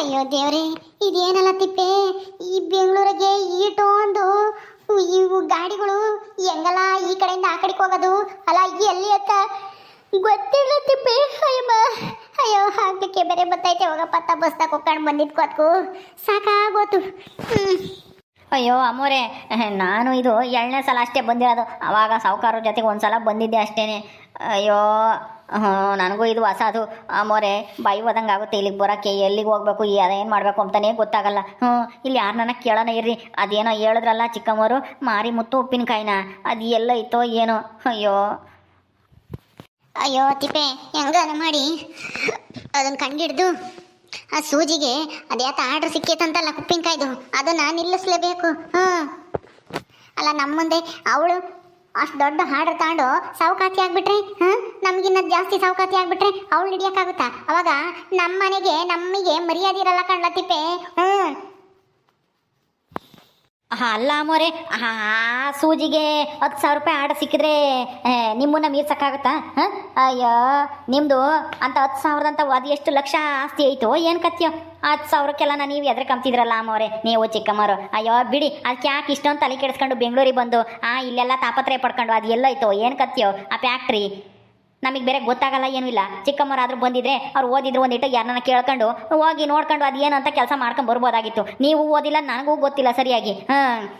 ಅಯ್ಯೋ ದೇವ್ರೆ, ಇದೇನಲ್ಲ ತಿಪ್ಪೆ? ಈ ಬೆಂಗಳೂರಿಗೆ ಈಟೊಂದು ಇವು ಗಾಡಿಗಳು ಹೆಂಗಲ್ಲ ಈ ಕಡೆಯಿಂದ ಆ ಕಡೆಗೆ ಹೋಗೋದು? ಅಲ್ಲ, ಎಲ್ಲಿ ಅಂತ? ಗೊತ್ತಿಲ್ಲ ತಿಪ್ಪೆ, ಅಯ್ಯಮ್ಮ. ಅಯ್ಯೋ ಹಾಕ್ಲಿಕ್ಕೆ ಬೇರೆ ಬತ್ತೈತೆ. ಹೋಗಪ್ಪ ತಬ್ಬಸ್ದಾಗ ಹೋಗ್ಕೊಂಡು ಬಂದಿದ್ದು ಕೊತ್ಕು. ಸಾಕಾಗೋತು. ಅಯ್ಯೋ, ಅಮ್ಮೋರೆ, ನಾನು ಇದು ಎರಡನೇ ಸಲ ಅಷ್ಟೇ ಬಂದಿರೋದು. ಅವಾಗ ಸಾವುಕಾರ ಜೊತೆಗೆ ಒಂದು ಸಲ ಬಂದಿದ್ದೆ ಅಷ್ಟೇನೆ. ಅಯ್ಯೋ ನನಗೂ ಇದು ಹೊಸ ಅದು. ಅಮ್ಮೋರೆ, ಬಾಯಿ ಹೋದಂಗೆ ಆಗುತ್ತೆ. ಇಲ್ಲಿಗೆ ಬರೋಕ್ಕೆ, ಎಲ್ಲಿಗೆ ಹೋಗ್ಬೇಕು ಅದೇನು ಮಾಡಬೇಕು ಅಂತಲೇ ಗೊತ್ತಾಗಲ್ಲ. ಹ್ಞೂ ಇಲ್ಲಿ ಯಾರನ್ನ ಕೇಳೋಣ ಇರ್ರಿ. ಅದೇನೋ ಹೇಳಿದ್ರಲ್ಲ ಚಿಕ್ಕಮ್ಮವರು ಮಾರಿ ಮುತ್ತು ಉಪ್ಪಿನಕಾಯಿನ. ಅದು ಎಲ್ಲ ಇತ್ತೋ ಏನೋ. ಅಯ್ಯೋ. ಅಯ್ಯೋ, ತಿಪ್ಪೆ ಹೆಂಗಾನ ಮಾಡಿ? ಅದನ್ನು ಕಂಡಿಡ್ದು. ಆ ಸೂಜಿಗೆ ಅದ್ಯಾತ ಆರ್ಡ್ರ್ ಸಿಕ್ಕೈತಂತಲ್ಲ ಉಪ್ಪಿನಕಾಯ್ದು. ಅದನ್ನು ನಿಲ್ಲಿಸ್ಲೇಬೇಕು. ಹ್ಞೂ ಅಲ್ಲ ನಮ್ಮ ಮುಂದೆ ಅವಳು ಅಷ್ಟು ದೊಡ್ಡ ಹಾಡ್ರ್ ತಗೊಂಡು ಸಾವುಕಾತಿ ಆಗ್ಬಿಟ್ರೆ ಹ್ಞೂ ನಮಗಿನ್ನ ಜಾಸ್ತಿ ಸಾವುಕಾತಿ ಆಗ್ಬಿಟ್ರೆ ಅವಳು ಹಿಡಿಯೋಕ್ಕಾಗುತ್ತಾ? ಅವಾಗ ನಮ್ಮ ಮನೆಗೆ ನಮಗೆ ಮರ್ಯಾದೆ ಇರಲ್ಲ ಕಣ್ಲತ್ತಿಪ್ಪೆ ತಿಪ್ಪೆ. ಹ್ಞೂ ಹಾ ಅಲ್ಲ ಅಮ್ಮೋರೆ ಹಾ ಸೂಜಿಗೆ ಹತ್ತು ಸಾವಿರ ರೂಪಾಯಿ ಆಡ ಸಿಕ್ಕಿದ್ರೆ ನಿಮ್ಮನ್ನ ಮೀರ್ಸಕ್ಕಾಗತ್ತಾ? ಹಾಂ? ಅಯ್ಯೋ ನಿಮ್ಮದು ಅಂತ ಹತ್ತು ಸಾವಿರದಂತ ಅದು ಎಷ್ಟು ಲಕ್ಷ ಆಸ್ತಿ ಐತೋ ಏನು ಕತ್ಯೋ? ಹತ್ತು ಸಾವಿರಕ್ಕೆಲ್ಲ ನೀವು ಎದ್ರ ಕಂಬ್ತಿದ್ರಲ್ಲ ಅಮ್ಮವ್ರೆ ನೀವು ಚಿಕ್ಕಮ್ಮರು ಅಯ್ಯೋ, ಬಿಡಿ ಅದಕ್ಕೆ ಯಾಕೆ ಇಷ್ಟೊಂದು ತಲೆ ಕೆಡಿಸ್ಕೊಂಡು ಬೆಂಗಳೂರಿಗೆ ಬಂದು, ಆ, ಇಲ್ಲೆಲ್ಲ ತಾಪತ್ರಯ ಪಡ್ಕೊಂಡು, ಅದು ಎಲ್ಲೈತೋ ಏನು ಕತ್ಯೋ? ಆ ಫ್ಯಾಕ್ಟ್ರಿ ನಮಗೆ ಬೇರೆ ಗೊತ್ತಾಗಲ್ಲ, ಏನು ಇಲ್ಲ. ಚಿಕ್ಕಮ್ಮರಾದ್ರೂ ಬಂದಿದ್ರೆ ಅವ್ರು ಓದಿದ್ರು ಒಂದಿಟ್ಟು ಯಾರನ್ನ ಕೇಳ್ಕೊಂಡು, ಹೋಗಿ ನೋಡ್ಕೊಂಡು ಅದು ಅಂತ ಕೆಲಸ ಮಾಡ್ಕೊಂಡು ಬರ್ಬೋದಾಗಿತ್ತು. ನೀವು ಓದಿಲ್ಲ, ನನಗೂ ಗೊತ್ತಿಲ್ಲ ಸರಿಯಾಗಿ. ಹಾಂ.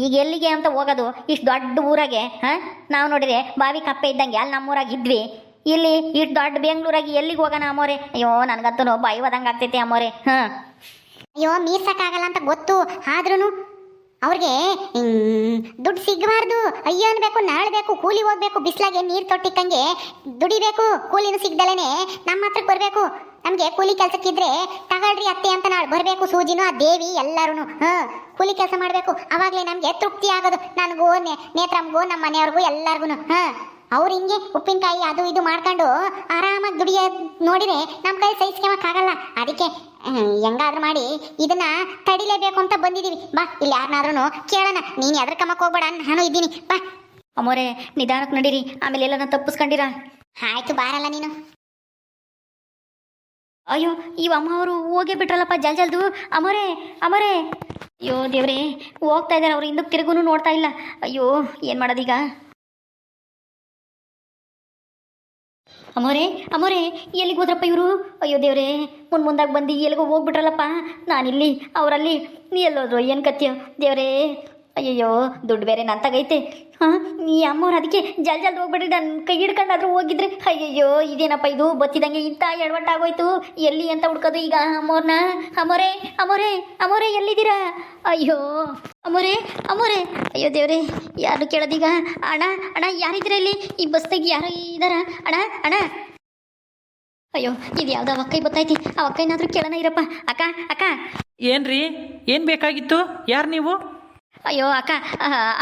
ಈಗ ಎಲ್ಲಿಗೆ ಅಂತ ಹೋಗೋದು? ಇಷ್ಟು ದೊಡ್ಡ ಊರಾಗೆ, ಹಾಂ? ನಾವು ನೋಡಿದ್ರೆ ಬಾವಿ ಕಪ್ಪೆ ಇದ್ದಂಗೆ, ಅಲ್ಲಿ ನಮ್ಮೂರಾಗ ಇದ್ವಿ. ಇಲ್ಲಿ ಇಷ್ಟು ದೊಡ್ಡ ಬೆಂಗಳೂರಾಗಿ ಎಲ್ಲಿಗೆ ಹೋಗೋಣ ಅಮ್ಮೋರೆ? ಅಯ್ಯೋ, ನನಗಂತೂ ಬಾಯಿ ಹೋದಂಗೆ ಆಗ್ತೈತೆ ಅಮ್ಮೋರೆ. ಹಾಂ. ಅಯ್ಯೋ, ಮೀರ್ಸಕ್ಕಾಗಲ್ಲ ಅಂತ ಗೊತ್ತು. ಆದ್ರೂ ಅವ್ರಿಗೆ ದುಡ್ಡು ಸಿಗಬಾರ್ದು, ಅಯ್ಯೋ ಅನ್ಬೇಕು ನಾಳ್ಬೇಕು ಕೂಲಿ ಹೋಗ್ಬೇಕು, ಬಿಸಿಲಾಗೆ ನೀರು ತೊಟ್ಟಿಕ್ಕಂಗೆ ದುಡಿಬೇಕು, ಕೂಲಿನೂ ಸಿಗ್ದಲೇನೆ ನಮ್ಮ ಹತ್ರ ಬರಬೇಕು. ನಮಗೆ ಕೂಲಿ ಕೆಲಸಕ್ಕಿದ್ರೆ ತಗೊಳ್ರಿ ಅತ್ತೆ ಅಂತ ನಾಳೆ ಬರಬೇಕು, ಸೂಜಿನೂ, ಆ ದೇವಿ ಎಲ್ಲರೂ ಹಾಂ, ಕೂಲಿ ಕೆಲಸ ಮಾಡಬೇಕು. ಅವಾಗಲೇ ನಮಗೆ ತೃಪ್ತಿ ಆಗೋದು, ನನಗೂ ನೇತ್ರಮ್ಗೂ ನಮ್ಮ ಮನೆಯವ್ರಿಗೂ ಎಲ್ಲರಿಗೂ ಹಾಂ. ಅವ್ರು ಹಿಂಗೆ ಉಪ್ಪಿನಕಾಯಿ ಅದು ಇದು ಮಾಡ್ಕೊಂಡು ಆರಾಮಾಗಿ ದುಡಿಯೋದು ನೋಡಿದರೆ ನಮ್ಮ ಕೈ ಸಹಿಸ್ಕೊಳಕ್ಕಾಗಲ್ಲ. ಅದಕ್ಕೆ ಹೆಂಗಾದ್ರೂ ಮಾಡಿ ಇದನ್ನ ತಡಿಲೇಬೇಕು ಅಂತ ಬಂದಿದ್ದೀವಿ ಬಾ ಇಲ್ಲಿ ಯಾರನ್ನಾದ್ರೂ ಕೇಳೋಣ. ನೀನು ಯಾವ್ದ್ರ ಕಮಕ್ ಹೋಗ್ಬೇಡ ನಾನು ಇದ್ದೀನಿ. ಬಾ. ಅಮೋರೆ ನಿಧಾನಕ್ಕೆ ನಡೀರಿ. ಆಮೇಲೆ ಎಲ್ಲ ತಪ್ಪಿಸ್ಕೊಂಡಿರ? ಆಯ್ತು ಬಾರಲ್ಲ ನೀನು. ಅಯ್ಯೋ ಈ ಅಮ್ಮ ಅವರು ಹೋಗೇ ಬಿಟ್ರಲ್ಲಪ್ಪ ಜಲ್ ಜಲ್ದು. ಅಮ್ಮೋರೆ ಅಮ್ಮೋರೆ ಅಯ್ಯೋ ದೇವ್ರೇ ಹೋಗ್ತಾ ಇದಾರೆ ಅವ್ರು ಹಿಂದಕ್ಕೆ ತಿರುಗೂ ನೋಡ್ತಾ ಇಲ್ಲ. ಅಯ್ಯೋ ಏನು ಮಾಡೋದೀಗ? ಅಮೋರೆ ಅಮೋರೆ, ಎಲ್ಲಿಗೆ ಹೋದ್ರಪ್ಪ ಇವರು? ಅಯ್ಯೋ ದೇವರೇ ಮುಂದೆ ಮುಂದಾಗಿ ಬಂದು ಎಲ್ಲಿಗೋ ಹೋಗ್ಬಿಟ್ರಲ್ಲಪ್ಪ. ನಾನಿಲ್ಲಿ, ಅವರಲ್ಲಿ ನೀ ಎಲ್ಲೋದ್ರು, ಏನು ಕತ್ಯೋ? ದೇವ್ರೇ, ಅಯ್ಯಯ್ಯೋ, ದುಡ್ಡು ಬೇರೆ ನಂತಾಗೈತೆ ಹಾಂ, ನೀ ಅಮ್ಮವ್ರು ಅದಕ್ಕೆ ಜಲ್ ಜಲ್ದಿ ಹೋಗ್ಬಿಟ್ರಿ ನನ್ನ ಕೈ ಹಿಡ್ಕೊಂಡಾದ್ರೂ ಹೋಗಿದ್ರೆ. ಅಯ್ಯಯ್ಯೋ, ಇದೇನಪ್ಪ ಇದು? ಬತ್ತಿದಂಗೆ ಇಂಥ ಎಡವಟ್ಟಾಗೋಯ್ತು ಎಲ್ಲಿ ಅಂತ ಹುಡ್ಕೋದು ಈಗ ಅಮ್ಮೋರ್ನ ಅಮೋರೆ ಅಮೋರೆ ಅಮೋರೇ ಎಲ್ಲಿದ್ದೀರಾ? ಅಯ್ಯೋ ಅಮೋರೆ ಅಮೋರೆ ಅಯ್ಯೋ ದೇವ್ರೆ, ಯಾರು ಕೇಳೋದೀಗ? ಅಣ್ಣ ಅಣ್ಣ ಯಾರಿದ್ರೆ ಇಲ್ಲಿ? ಈ ಬಸ್ತಾಗ ಯಾರು ಇದಾರ? ಅಣ್ಣ ಅಣ್ಣ. ಅಯ್ಯೋ, ಇದು ಯಾವ್ದೋ ಅವಕ್ಕೈ ಬತ್ತೈತಿ ಆ ಅಕ್ಕೈನಾದ್ರೂ ಕೇಳೋಣ ಇರಪ್ಪ. ಅಕ್ಕ ಅಕ್ಕ. ಏನ್ರಿ? ಏನು ಬೇಕಾಗಿತ್ತು? ಯಾರು ನೀವು? ಅಯ್ಯೋ ಅಕ್ಕ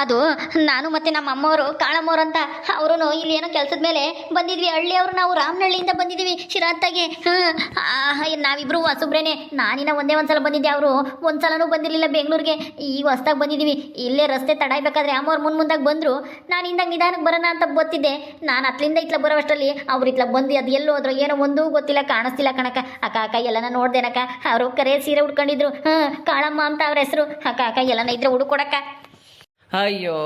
ಅದು ನಾನು ಮತ್ತೆ ನಮ್ಮ ಅಮ್ಮವರು ಕಾಳಮ್ಮವ್ರು ಅಂತ ಅವರು ಇಲ್ಲಿ ಏನೋ ಕೆಲಸದ ಮೇಲೆ ಬಂದಿದ್ವಿ. ಹಳ್ಳಿಯವರು ನಾವು ರಾಮನಹಳ್ಳಿಯಿಂದ ಬಂದಿದ್ದೀವಿ. ಶಿರಾತ್ತಾಗೆ ಹಾಂ ನಾವಿಬ್ರು ಹೊಸಬ್ರೇನೆ. ನಾನಿನ್ನ ಒಂದೇ ಒಂದ್ಸಲ ಬಂದಿದ್ದೆ. ಅವರು ಒಂದ್ಸಲನೂ ಬಂದಿರಲಿಲ್ಲ ಬೆಂಗಳೂರಿಗೆ. ಈಗ ಹೊಸ್ದಾಗಿ ಬಂದಿದ್ದೀವಿ. ಇಲ್ಲೇ ರಸ್ತೆ ತಡಾಯ್ಬೇಕಾದ್ರೆ ಅಮ್ಮವ್ರು ಮುಂದೆ ಮುಂದಾಗ ಬಂದರು. ನಾನು ಹಿಂದಾಗ ನಿಧಾನಕ್ಕೆ ಬರೋಣ ಅಂತ ಗೊತ್ತಿದ್ದೆ. ನಾನು ಅತ್ಲಿಂದ ಇತ್ಲ ಬರೋವಷ್ಟರಲ್ಲಿ ಅವ್ರು ಇತ್ಲ ಬಂದು ಅದು ಎಲ್ಲೋ ಹೋದ್ರು. ಏನೋ ಒಂದೂ ಗೊತ್ತಿಲ್ಲ, ಕಾಣಿಸ್ತಿಲ್ಲ ಕಣಕ್ಕ. ಅಕ್ಕ ಅಕ್ಕ, ಎಲ್ಲನ ನೋಡ್ದೇನಕ್ಕ. ಅವರು ಕರೆ ಸೀರೆ ಉಟ್ಕೊಂಡಿದ್ರು. ಹಾಂ, ಕಾಳಮ್ಮ ಅಂತ ಅವ್ರ ಹೆಸರು. ಅಕ್ಕ ಅಕ್ಕ, ಎಲ್ಲನ ಇದ್ರೆ ಹುಡುಕೊಡಕ್ಕ ಅಯ್ಯೋ,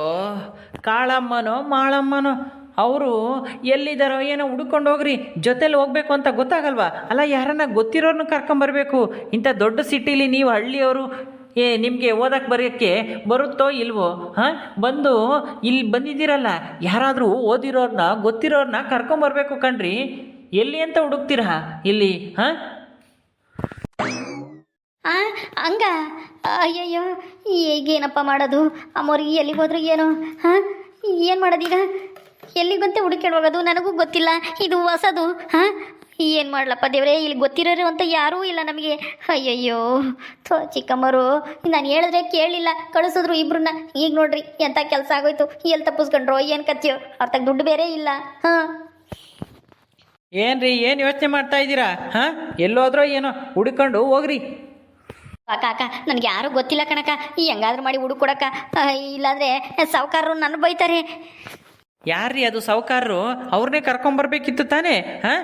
ಕಾಳಮ್ಮನೋ ಮಾಳಮ್ಮನೋ, ಅವರು ಎಲ್ಲಿದ್ದಾರೋ ಏನೋ ಹುಡ್ಕೊಂಡು ಹೋಗ್ರಿ, ಜೊತೆಲಿ ಹೋಗ್ಬೇಕು ಅಂತ ಗೊತ್ತಾಗಲ್ವಾ? ಅಲ್ಲ, ಯಾರನ್ನ ಗೊತ್ತಿರೋರ್ನ ಕರ್ಕೊಂಬರ್ಬೇಕು ಇಂಥ ದೊಡ್ಡ ಸಿಟಿಲಿ ನೀವು ಹಳ್ಳಿಯವರು, ಏ, ನಿಮಗೆ ಓದಕ್ಕೆ ಬರೆಯೋಕ್ಕೆ ಬರುತ್ತೋ ಇಲ್ವೋ, ಹಾಂ? ಬಂದು ಇಲ್ಲಿ ಬಂದಿದ್ದೀರಲ್ಲ, ಯಾರಾದರೂ ಓದಿರೋರ್ನ, ಗೊತ್ತಿರೋರ್ನ ಕರ್ಕೊಂಬರ್ಬೇಕು ಕಣ್ರಿ. ಎಲ್ಲಿ ಅಂತ ಹುಡುಕ್ತೀರಾ? ಇಲ್ಲಿ, ಹಾಂ? ಆ ಹಂಗ ಅಯ್ಯಯ್ಯೋ ಈಗೇನಪ್ಪ ಮಾಡೋದು? ಅಮ್ಮವ್ರಿಗೆ ಎಲ್ಲಿಗೆ ಹೋದ್ರು ಏನೋ? ಹಾಂ, ಏನು ಮಾಡೋದೀಗ? ಎಲ್ಲಿಗಂತೆ ಹುಡುಕೊಂಡು ಹೋಗೋದು ನನಗೂ ಗೊತ್ತಿಲ್ಲ. ಇದು ಹೊಸದು. ಹಾಂ, ಏನು ಮಾಡ್ಲಪ್ಪ ದೇವರೇ, ಇಲ್ಲಿ ಗೊತ್ತಿರೋರು ಅಂತ ಯಾರೂ ಇಲ್ಲ ನಮಗೆ. ಅಯ್ಯಯ್ಯೋ, ಥೋ, ಚಿಕ್ಕಮ್ಮರು, ನಾನು ಹೇಳಿದ್ರೆ ಕೇಳಿಲ್ಲ. ಕಳಿಸಿದ್ರು ಇಬ್ರನ್ನ. ಈಗ ನೋಡ್ರಿ ಎಂಥ ಕೆಲಸ ಆಗೋಯ್ತು? ಎಲ್ಲಿ ತಪ್ಪಿಸ್ಕೊಂಡ್ರೋ, ಏನು ಕತ್ತಿಯೋ ಅವ್ರ ದುಡ್ಡು ಬೇರೆ ಇಲ್ಲ. ಹಾಂ. ಏನ್ರಿ, ಏನು ಯೋಚನೆ ಮಾಡ್ತಾ ಇದ್ದೀರಾ? ಹಾಂ, ಎಲ್ಲೋದ್ರೋ ಏನೋ, ಹುಡ್ಕೊಂಡು ಹೋಗ್ರಿ. ಅಕ್ಕ ನನಗೆ ಯಾರೂ ಗೊತ್ತಿಲ್ಲ ಕಣಕ ಈ ಹೆಂಗಾದ್ರೂ ಮಾಡಿ ಹುಡುಕ್ ಆ, ಇಲ್ಲಾಂದ್ರೆ ಸಾವುಕಾರರು ನನ್ನ ಬೈತಾರೆ. ಯಾರ್ರೀ ಅದು ಸಾವುಕಾರರು? ಅವ್ರನ್ನೇ ಕರ್ಕೊಂಬರ್ಬೇಕಿತ್ತು ತಾನೇ ಹಾಂ?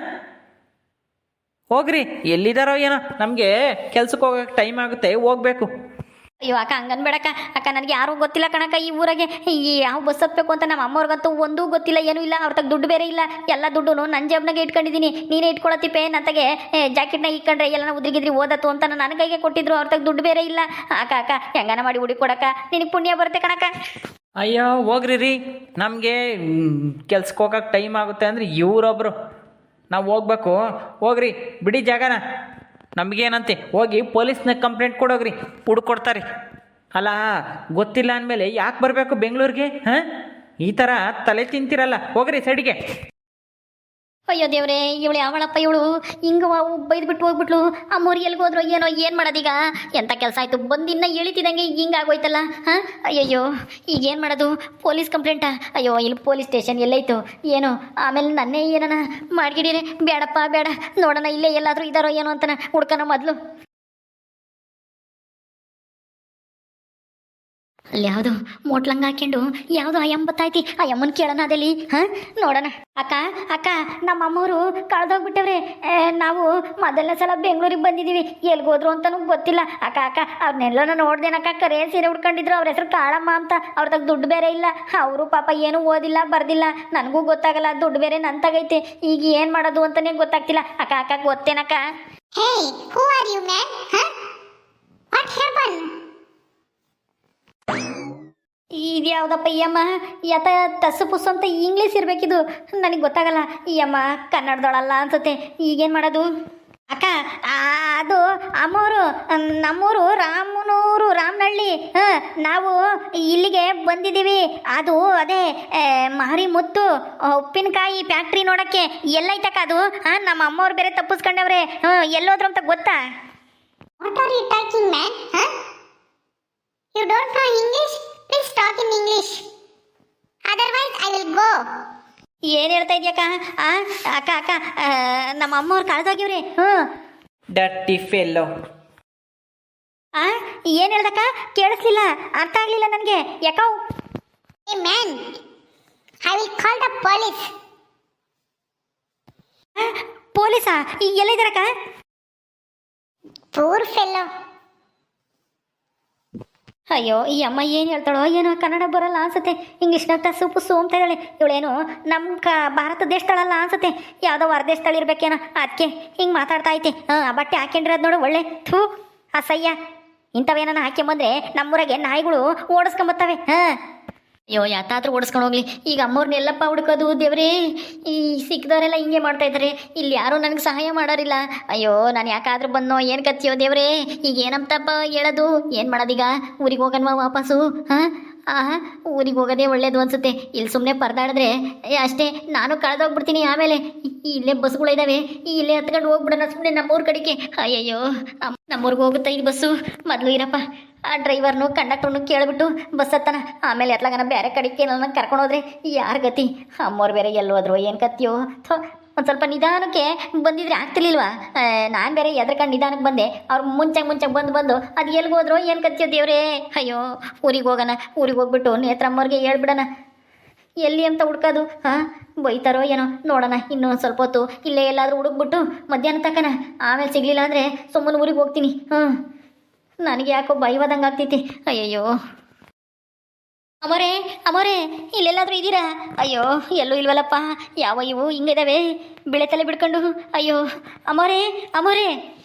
ಹೋಗ್ರಿ ಎಲ್ಲಿದಾರೋ ಏನೋ. ನಮಗೆ ಕೆಲ್ಸಕ್ಕೆ ಹೋಗೋಕೆ ಟೈಮ್ ಆಗುತ್ತೆ ಹೋಗ್ಬೇಕು. ಅಯ್ಯೋ, ಅಕ್ಕ, ಹಂಗನ್ ಬೇಡಕ್ಕ ಅಕ್ಕ. ನನಗೆ ಯಾರೂ ಗೊತ್ತಿಲ್ಲ ಕಣಕ್ಕ, ಈ ಊರಾಗೆ ಈ ಯಾವ ಬಸ್ ಹತ್ಬೇಕು ಅಂತ ನಮ್ಮ ಅಮ್ಮವ್ರಿಗಂತೂ ಒಂದೂ ಗೊತ್ತಿಲ್ಲ, ಏನೂ ಇಲ್ಲ, ಅವ್ರ ತಗ ದುಡ್ಡು ಬೇರೆ ಇಲ್ಲ. ಎಲ್ಲ ದುಡ್ಡು ನನ್ನ ಜೇಬ್ನಾಗೆ ಇಟ್ಕೊಂಡಿದ್ದೀನಿ ನೀನೇ ಇಟ್ಕೊಳತಿಪ್ಪೆ ನತ್ತಗೆ ಜಾಕೆಟ್ನ ಇಟ್ಕೊಂಡ್ರೆ ಎಲ್ಲ ಉದ್ರಿಗಿದ್ರಿ, ಓದತ್ತು ಅಂತ ನನ್ನ ಕೈಗೆ ಕೊಟ್ಟಿದ್ರು, ಅವ್ರ ತಗ ದುಡ್ಡು ಬೇರೆ ಇಲ್ಲ. ಅಕ್ಕ ಅಕ್ಕ, ಹೆಂಗನ ಮಾಡಿ ಹುಡುಕಿ ಕೊಡಕ್ಕ? ನಿನಗೆ ಪುಣ್ಯ ಬರುತ್ತೆ ಕಣಕ್ಕ. ಅಯ್ಯೋ, ಹೋಗ್ರಿ ರೀ. ನಮಗೆ ಕೆಲ್ಸಕ್ಕೆ ಹೋಗಕ್ಕೆ ಟೈಮ್ ಆಗುತ್ತೆ ಅಂದರೆ ಇವರೊಬ್ಬರು ನಾವು ಹೋಗ್ಬೇಕು. ಹೋಗ್ರಿ, ಬಿಡಿ ಜಾಗನ. ನಮಗೇನಂತೆ, ಹೋಗಿ ಪೊಲೀಸ್ನ ಕಂಪ್ಲೇಂಟ್ ಕೊಡೋಗ್ರಿ, ಹುಡ್ಕೊಡ್ತಾರೆ. ಅಲ್ಲ ಗೊತ್ತಿಲ್ಲ ಅಂದಮೇಲೆ ಯಾಕೆ ಬರಬೇಕು ಬೆಂಗಳೂರಿಗೆ, ಹಾಂ? ಈ ಥರ ತಲೆ ತಿಂತಿರಲ್ಲ, ಹೋಗ್ರಿ ಸೈಡಿಗೆ. ಅಯ್ಯೋ ದೇವ್ರೆ, ಇವಳು ಯಾವಳಪ್ಪ ಇವಳು. ಹಿಂಗ ಬೈದ್ಬಿಟ್ಟು ಹೋಗ್ಬಿಟ್ಲು. ಅಮ್ಮೋರು ಎಲ್ಗೆ ಹೋದ್ರು ಏನೋ, ಏನು ಮಾಡೋದೀಗ? ಎಂಥ ಕೆಲಸ ಆಯಿತು? ಬಂದಿನ್ನ ಇಳಿತಿದಂಗೆ ಹಿಂಗೆ ಆಗೋಯ್ತಲ್ಲ ಹಾಂ? ಅಯ್ಯಯ್ಯೋ, ಈಗ ಏನು ಮಾಡೋದು? ಪೊಲೀಸ್ ಕಂಪ್ಲೇಂಟಾ? ಅಯ್ಯೋ, ಇಲ್ಲಿ ಪೊಲೀಸ್ ಸ್ಟೇಷನ್ ಎಲ್ಲೈತು? ಏನೋ? ಆಮೇಲೆ ನನ್ನೇ ಏನನ ಮಾಡ್ಗಿಡೀರಿ? ಬೇಡಪ್ಪ, ಬೇಡ. ನೋಡೋಣ ಇಲ್ಲೇ ಎಲ್ಲಾದರೂ ಇದ್ದಾರೋ ಏನೋ ಅಂತನ ಹುಡ್ಕನ ಮೊದಲು. ಅಲ್ಲಿ ಯಾವುದು ಮೋಟ್ಲಂಗ ಹಾಕೊಂಡು ಯಾವುದು ಆ ಎಂಬತ್ತೈತಿ ಆ ಕೇಳೋಣ ಅದಲ್ಲಿ? ಹಾಂ? ನೋಡೋಣ. ಅಕ್ಕ ಅಕ್ಕ ನಮ್ಮ ಅಮ್ಮವರು ಕಳ್ದೋಗ್ಬಿಟ್ಟವ್ರೆ ನಾವು ಮೊದಲನೇ ಸಲ ಬೆಂಗಳೂರಿಗೆ ಬಂದಿದ್ದೀವಿ ಎಲ್ಲಿಗೆ ಹೋದ್ರು ಅಂತನೂ ಗೊತ್ತಿಲ್ಲ. ಅಕ್ಕ ಅಕ್ಕ ಅವ್ರನ್ನೆಲ್ಲನ ನೋಡ್ದೇನಕ್ಕ ಕರೆ ಸೀರೆ ಉಡ್ಕೊಂಡಿದ್ರು ಅವ್ರ ಹೆಸರು ಕಾಳಮ್ಮ ಅಂತ. ಅವ್ರದಾಗ ದುಡ್ಡು ಬೇರೆ ಇಲ್ಲ. ಅವರು ಪಾಪ ಏನೂ ಓದಿಲ್ಲ ಬರ್ದಿಲ್ಲ. ನನಗೂ ಗೊತ್ತಾಗಲ್ಲ. ದುಡ್ಡು ಬೇರೆ ನಂತಾಗೈತೆ. ತಗೈತೆ ಈಗ ಏನು ಮಾಡೋದು ಅಂತನೇ ಗೊತ್ತಾಗ್ತಿಲ್ಲ. ಅಕ್ಕ ಅಕ್ಕ ಗೊತ್ತೇನಕ್ಕ? Hey, who are you, man? What What ಇದು ಯಾವುದಪ್ಪ ಈ ಅಮ್ಮ? ಯತ ತಸ್ಸು ಪುಸ್ಸು ಅಂತ ಇಂಗ್ಲೀಷ್ ಇರಬೇಕಿದು. ನನಗೆ ಗೊತ್ತಾಗಲ್ಲ. ಈ ಅಮ್ಮ ಕನ್ನಡದೊಳಲ್ಲ ಅನ್ಸುತ್ತೆ. ಈಗೇನು ಮಾಡೋದು? ಅಕ್ಕ ಅದು ಅಮ್ಮವರು ನಮ್ಮೂರು ರಾಮನೂರು ರಾಮನಹಳ್ಳಿ ಹಾಂ ನಾವು ಇಲ್ಲಿಗೆ ಬಂದಿದ್ದೀವಿ. ಅದು ಅದೇ ಮಹರಿ ಮುತ್ತು ಉಪ್ಪಿನಕಾಯಿ ಫ್ಯಾಕ್ಟ್ರಿ ನೋಡೋಕ್ಕೆ. ಎಲ್ಲೈತಕ್ಕ ಅದು? ಹಾಂ ನಮ್ಮ ಅಮ್ಮವ್ರು ಬೇರೆ ತಪ್ಪಿಸ್ಕೊಂಡವ್ರೆ. ಹಾಂ ಎಲ್ಲೋದ್ರು ಅಂತ ಗೊತ್ತಾ? Are you talking, man? Huh? You don't ಏನು ಹೇಳ್ತಾ ಅಕ್ಕ? ಆ ಅಕ್ಕ ಅಕ್ಕ ನಮ್ಮ ಅಮ್ಮವ್ರು ಕಳೆದೋಗಿವ್ರಿ. ಹ್ಞೂ ಡಟ್ಟಿ ಫೆಲ್ಲೋ ಆ ಏನು ಹೇಳ್ದಕ್ಕ? ಕೇಳಿಸ್ಲಿಲ್ಲ ಅರ್ಥ ಆಗ್ಲಿಲ್ಲ ನನಗೆ. ಯಾಕೋ? Man I will call the police. ಪೊಲೀಸಾ? ಈ ಎಲ್ಲಿದ್ದಾರಕ್ಕ? Poor fellow. ಅಯ್ಯೋ, ಈ ಅಮ್ಮ ಏನು ಹೇಳ್ತಾಳೋ ಏನೋ ಕನ್ನಡ ಬರಲ್ಲ ಅನ್ಸುತ್ತೆ. ಇಂಗ್ಲೀಷ್ನಾಗ ಟಸು ಪುಸ್ಸು ಅಂತ ಹೇಳಿ. ಇವಳೇನು ನಮ್ಮ ಕ ಭಾರತ ದೇಶದಳಲ್ಲ ಅನ್ಸುತ್ತೆ. ಯಾವುದೋ ಹೊರದೇಶದಳು ಇರ್ಬೇಕೇನೋ ಅದಕ್ಕೆ ಹಿಂಗೆ ಮಾತಾಡ್ತಾ ಐತೆ. ಹಾಂ ಆ, ಬಟ್ಟೆ ಹಾಕೊಂಡಿರೋದು ನೋಡು, ಒಳ್ಳೆ ಥೂ, ಅಸಹ್ಯ. ಇಂಥವೇನ ಹಾಕ್ಯಂಬಂದ್ರೆ ನಮ್ಮೂರಾಗೆ ನಾಯಿಗಳು ಓಡಿಸ್ಕೊಂಬತ್ತವೆ. ಹಾಂ. ಅಯ್ಯೋ, ಯಾತಾದ್ರೂ ಓಡಿಸ್ಕೊಂಡು ಹೋಗ್ಲಿ. ಈಗ ಅಮ್ಮವ್ರನ್ನೆಲ್ಲಪ್ಪ ಹುಡ್ಕೋದು, ದೇವ್ರೇ. ಈ ಸಿಕ್ಕಿದವರೆಲ್ಲ ಹಿಂಗೆ ಮಾಡ್ತಾ ಇದ್ದಾರೆ ಇಲ್ಲಿ ಯಾರೂ ನನಗೆ ಸಹಾಯ ಮಾಡೋರಿಲ್ಲ. ಅಯ್ಯೋ, ನಾನು ಯಾಕಾದ್ರೂ ಬಂದೋ ಏನು ಕತ್ತಿಯೋ ದೇವ್ರೇ. ಈಗ ಏನಂತಪ್ಪ ಹೇಳೋದು? ಏನು ಮಾಡೋದೀಗ? ಊರಿಗೆ ಹೋಗನ್ವಾ ವಾಪಸ್ಸು? ಹಾಂ? ಆ, ಊರಿಗೆ ಹೋಗೋದೇ ಒಳ್ಳೇದು ಅನ್ಸುತ್ತೆ. ಇಲ್ಲಿ ಸುಮ್ಮನೆ ಪರದಾಡಿದ್ರೆ ಅಷ್ಟೇ, ನಾನು ಕಳೆದೋಗ್ಬಿಡ್ತೀನಿ ಆಮೇಲೆ. ಇಲ್ಲೇ ಬಸ್ಗಳಿದ್ದಾವೆ ಇಲ್ಲೇ ಹತ್ಕೊಂಡು ಹೋಗ್ಬಿಡೋಣ ಸುಮ್ಮನೆ ನಮ್ಮೂರ ಕಡೆಗೆ. ಅಯ್ಯಯ್ಯೋ ನಮ್ಮೂರಿಗೆ ಹೋಗುತ್ತಾ ಇದು ಬಸ್ಸು? ಮೊದಲು ಇರಪ್ಪ. ಆ ಡ್ರೈವರ್ನು ಕಂಡಕ್ಟರ್ನು ಕೇಳಿಬಿಟ್ಟು ಬಸ್ ಹತ್ತಾನ ಆಮೇಲೆ ಎತ್ಲಾಗನ ಬೇರೆ ಕಡೆ ನನ್ನ ಕರ್ಕೊಂಡು ಹೋದ್ರೆ, ಯಾರ ಗತಿ? ಅಮ್ಮೋರು ಬೇರೆ ಎಲ್ಲಿ ಹೋದ್ರು ಏನು ಕತ್ತಿಯೋ ಥೋ, ಒಂದು ಸ್ವಲ್ಪ ನಿಧಾನಕ್ಕೆ ಬಂದಿದ್ರೆ ಆಗ್ತಿರ್ಲಿಲ್ವಾ? ನಾನು ಬೇರೆ ಎದ್ರಕಂಡು ನಿಧಾನಕ್ಕೆ ಬಂದೆ, ಅವ್ರು ಮುಂಚೆ ಮುಂಚೆ ಬಂದು ಬಂದು, ಅದು ಎಲ್ಲಿಗೆ ಹೋದ್ರು? ಏನು ಕತ್ತಿಯೋ ದೇವ್ರೇ? ಅಯ್ಯೋ, ಊರಿಗೆ ಹೋಗೋಣ, ಊರಿಗೆ ಹೋಗ್ಬಿಟ್ಟು ನೇತ್ರಮ್ಮವ್ರಿಗೆ ಹೇಳ್ಬಿಡೋಣ. ಎಲ್ಲಿ ಅಂತ ಹುಡ್ಕೋದು ಹಾಂ ಬೈತಾರೋ ಏನೋ, ನೋಡೋಣ, ಇನ್ನೊಂದು ಸ್ವಲ್ಪ ಹೊತ್ತು ಇಲ್ಲೇ ಎಲ್ಲಾದರೂ ಹುಡುಕ್ಬಿಟ್ಟು ಮಧ್ಯಾಹ್ನ ತಕನ. ಆಮೇಲೆ ಸಿಗಲಿಲ್ಲ ಅಂದರೆ ಸುಮ್ಮನೆ ಊರಿಗೆ ಹೋಗ್ತೀನಿ ಹ್ಞೂ ನನಗೆ ಯಾಕೋ ಭಯವಾದಂಗೆ ಆಗ್ತೈತಿ. ಅಯ್ಯಯ್ಯೋ. ಅಮೋರೆ ಅಮೋರೆ, ಇಲ್ಲೆಲ್ಲಾದರೂ ಇದ್ದೀರಾ? ಅಯ್ಯೋ, ಎಲ್ಲೂ ಇಲ್ವಲ್ಲಪ್ಪ. ಯಾವ ಇವು ಹಿಂಗಿದಾವೆ? ಬೆಳೆ ತಲೆ ಬಿಡ್ಕೊಂಡು. ಅಯ್ಯೋ, ಅಮೋರೆ ಅಮೋರೆ.